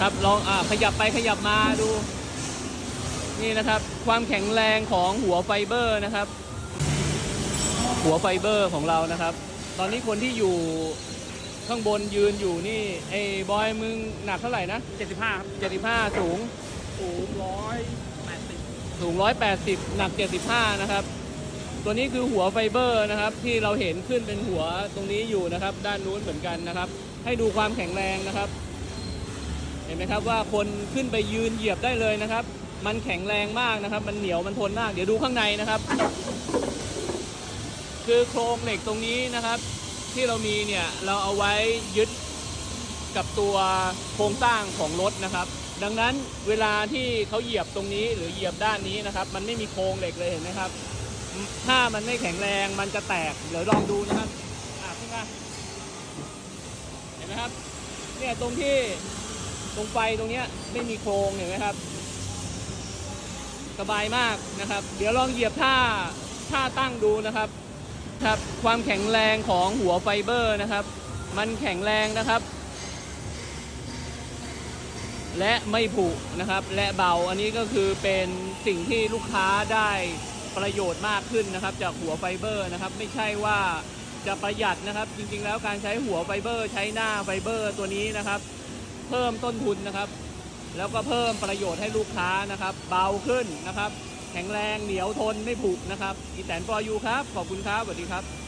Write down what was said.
ครับลองอ่าขยับไปขยับมาดู นี่นะครับ ความแข็งแรงของหัวไฟเบอร์นะครับ หัวไฟเบอร์ของเรานะครับ ตอนนี้คนที่อยู่ข้างบนยืนอยู่นี่ไอ้บอยมึงหนักเท่าไหร่นะ75ครับ75 สูง สูงร้อยแปดสิบสูง 180 หนัก 75 นะครับ ตัวนี้คือหัวไฟเบอร์นะครับ ที่เราเห็นขึ้นเป็นหัวตรงนี้อยู่นะครับ ด้านนู้นเหมือนกันนะครับ ให้ดูความแข็งแรงนะครับ เห็นไหมครับว่าคนขึ้นไปยืนเหยียบได้เลยนะครับ มันแข็งแรงมากนะครับ มันเหนียวมันทนมาก เดี๋ยวดูข้างในนะครับ คือโครงเหล็กตรงนี้นะครับ ที่เรามีเนี่ยเราเอาไว้ยึดกับตัวโครงสร้างของรถนะครับ ดังนั้นเวลาที่เขาเหยียบตรงนี้หรือเหยียบด้านนี้นะครับ มันไม่มีโครงเหล็กเลยเห็นไหมครับ ถ้ามันไม่แข็งแรงมันจะแตกเดี๋ยวลองดูนะครับอะขึ้นมาเห็นไหมครับเนี่ยตรงที่ ตรงไฟตรงเนี้ยไม่มีโครงเห็นไหมครับ สบายมากนะครับ เดี๋ยวลองเหยียบท่าท่าตั้งดูนะครับครับความแข็งแรงของหัวไฟเบอร์นะครับ มันแข็งแรงนะครับ และไม่ผุนะครับ และเบาอันนี้ก็คือเป็นสิ่งที่ลูกค้าได้ประโยชน์มากขึ้นนะครับ จากหัวไฟเบอร์นะครับ ไม่ใช่ว่าจะประหยัดนะครับ จริงๆแล้วการใช้หัวไฟเบอร์ ใช้หน้าไฟเบอร์ตัวนี้นะครับ เพิ่มต้นทุนนะครับ แล้วก็เพิ่มประโยชน์ให้ลูกค้านะครับ เบาขึ้นนะครับ แข็งแรงเหนียวทนไม่ผุนะครับ อีแตนปอยูครับ ขอบคุณครับสวัสดีครับ